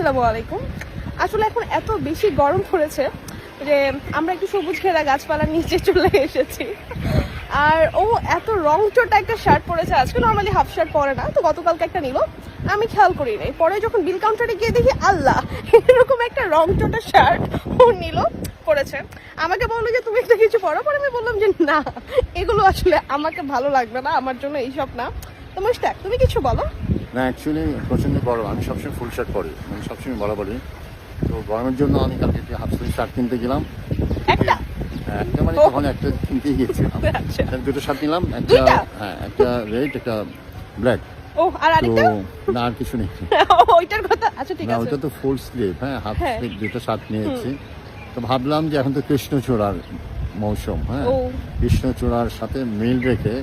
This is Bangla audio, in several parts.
আসসালামু আলাইকুম। আসলে এখন এত বেশি গরম পড়েছে যে আমরা একটু সবুজ ঘেরা গাছপালার নিচে চলে এসেছি। আর ও এত রং চোটা একটা শার্ট পরেছে, আজকে নর্মালি হাফ শার্ট পরে না, তো গতকালকে একটা নিল। আমি খেয়াল করি নাই। পরে যখন বিল কাউন্টারে গিয়ে দেখি, আল্লাহ, এরকম একটা রং চোটা শার্ট ও নিল, পরেছে। আমাকে বলল যে, তুমি একটা কিছু পরো? পরে আমি বললাম যে, না, এগুলো আসলে আমাকে ভালো লাগবে না, আমার জন্য এইসব না। তো মুশতাক তুমি কিছু বলো। না অ্যাকচুয়ালি প্রচণ্ড গরম। আমি সবসময় ফুল শার্ট পরি। আমি সবসময় বরাবরই। তো গরমের জন্য আমি কালকে একটি হাফ স্লিভ শার্ট কিনতে গেলাম। একটা? হ্যাঁ, একটা মানে তখন একটা কিনতে গিয়েছিলাম। আচ্ছা। দুটো শার্ট নিলাম একটা হ্যাঁ একটা রেড একটা ব্ল্যাক ও আর তো আরেকটা? না আর কিছু নেই। ওইটার কথা? আচ্ছা ঠিক আছে। ওইটা তো ফুল স্লিভ হ্যাঁ হাফ হ্যাঁ। স্লিভ দুটো শার্ট নিয়েছি। তো ভাবলাম যে এখন তো কৃষ্ণচূড়ার মৌসুম হ্যাঁ। কৃষ্ণচূড়ার সাথে মিল রেখে।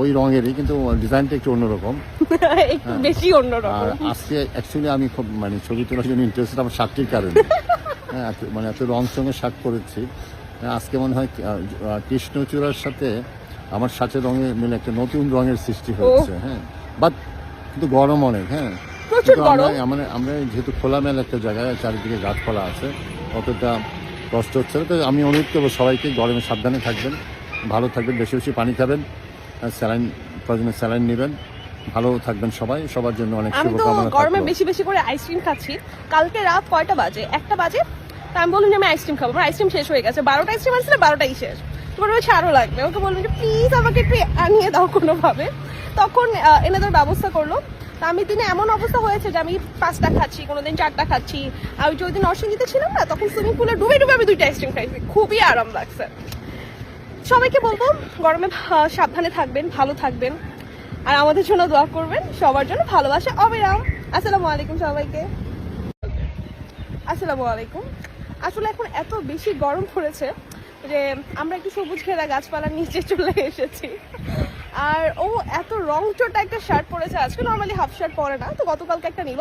ওই রঙেরই কিন্তু ডিজাইনটা একটু অন্যরকম। একটু বেশি আর অন্যরকম আজকে অ্যাকচুয়ালি আমি খুব মানে ছবি তোলার জন্য ইন্টারেস্টেড আমার শার্টটির কারণে। হ্যাঁ মানে এত রং সঙ্গে শার্ট করেছি হ্যাঁ, আজকে মনে হয় কৃষ্ণচূড়ার সাথে আমার শার্টের রঙে মিলে একটা নতুন রঙের সৃষ্টি হয়েছে হ্যাঁ। বাট কিন্তু গরম অনেক হ্যাঁ। কিন্তু আমরা গরম। আমরা আমরা যেহেতু খোলামেলা একটা জায়গায় চারিদিকে গাছপালা আছে অতটা কষ্ট হচ্ছে না। তো আমি অনুরোধ করব সবাইকে গরমে সাবধানে থাকবেন ভালো থাকবেন বেশি বেশি পানি খাবেন। স্যালাইন প্রয়োজনে স্যালাইন নেবেন। ভালো থাকবেন সবাই। সবার জন্য অনেক আমি তো গরমে বেশি বেশি করে আইসক্রিম খাচ্ছি। কালকে রাত কয়টা বাজে? একটা বাজে? তা আমি বললাম যে আমি আইসক্রিম খাব। আমার আইসক্রিম শেষ হয়ে গেছে। বারোটা আইসক্রিম আসলে বারোটাই শেষ। তোমার বলছে আরও লাগবে। ওকে বললাম যে প্লিজ আমাকে একটু আনিয়ে দাও কোনোভাবে। তখন এনে দেওয়ার ব্যবস্থা করল। তা আমি দিনে এমন অবস্থা হয়েছে যে আমি পাঁচটা খাচ্ছি কোনোদিন চারটা খাচ্ছি। আর ওই যে ওই দিন নরসিংদীতে ছিলাম না তখন সুইমিং পুলে ডুবে ডুবে আমি দুইটা আইসক্রিম খাইছি। খুবই আরাম লাগছে। সবাইকে বলব, গরমে সাবধানে থাকবেন, ভালো থাকবেন। আর আমাদের জন্য দোয়া করবেন, সবার জন্য ভালোবাসা, অবিরাম। আসসালামু আলাইকুম সবাইকে। আসসালামু আলাইকুম। আসলে এখন এত বেশি গরম পড়েছে যে আমরা একটু সবুজ ঘেরা গাছপালার নিচে চলে এসেছি। আর ও এত রং চোটা একটা শার্ট পরেছে, আজকে নর্মালি হাফ শার্ট পরে না, তো গতকালকে একটা নিল।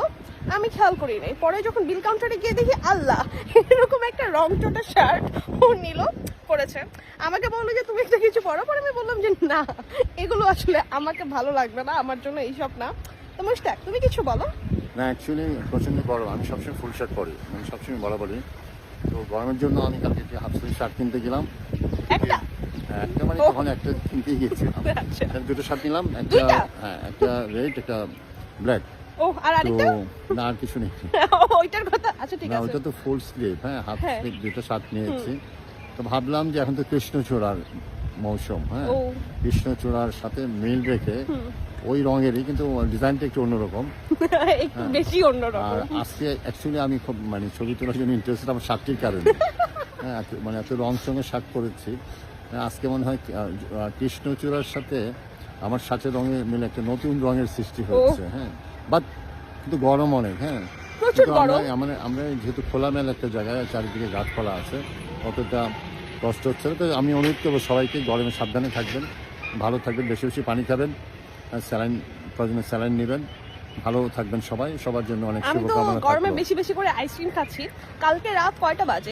আমি খেয়াল করি নাই পরে যখন বিল কাউন্টারে গিয়ে দেখি, আল্লাহ, এরকম একটা রং চোটা শার্ট ও নিল। পরেছে আমাকে বলল যে তুমি একটা কিছু পরো পরে আমি বললাম যে না এগুলো আসলে আমাকে ভালো লাগবে না আমার জন্য এইসব না। তো মুশতাক তুমি কিছু বলো? না অ্যাকচুয়ালি প্রচণ্ড গরম আমি সবসময় ফুল শার্ট পরি আমি সবসময় বরাবরই তো গরমের জন্য আমি কালকে একটি হাফ স্লিভ শার্ট কিনতে গেলাম একটা? হ্যাঁ, একটা মানে তখন একটা কিনতে গিয়েছিলাম। আচ্ছা। দুটো শার্ট নিলাম একটা হ্যাঁ একটা রেড একটা ব্ল্যাক ও আর আরেকটা? না আর কিছু নেই। ওইটার কথা? আচ্ছা ঠিক না আছে। ওইটা তো ফুল স্লিভ হ্যাঁ হাফ হ্যাঁ। স্লিভ দুটো শার্ট নিয়েছি। তো ভাবলাম যে এখন তো কৃষ্ণচূড়ার মৌসুম হ্যাঁ? কৃষ্ণচূড়ার সাথে মিল রেখে ওই রঙেরই কিন্তু ডিজাইনটা একটু অন্যরকম। একটু বেশি আর আজকে অ্যাকচুয়ালি আমি খুব মানে ছবি তোলার জন্য ইন্টারেস্টেড আমার শার্টটির কারণে। হ্যাঁ মানে এত রং সঙ্গে শার্ট করেছি। হ্যাঁ, আজকে মনে হয় কৃষ্ণচূড়ার সাথে আমার সাথে রঙে মিলে একটা নতুন রঙের সৃষ্টি হচ্ছে হ্যাঁ। বাট কিন্তু গরম অনেক হ্যাঁ। আমরা যেহেতু খোলামেলা একটা জায়গায় চারিদিকে গাছপালা আছে অতটা কষ্ট হচ্ছে না। তো আমি অনুরোধ করব সবাইকে গরমে সাবধানে থাকবেন ভালো থাকবেন বেশি বেশি পানি খাবেন স্যালাইন প্রয়োজনে স্যালাইন নেবেন। ভালো থাকবেন সবাই সবার জন্য অনেক আমি তো শুভকামনা গরমে বেশি বেশি করে আইসক্রিম খাচ্ছি। কালকে রাত কয়টা বাজে?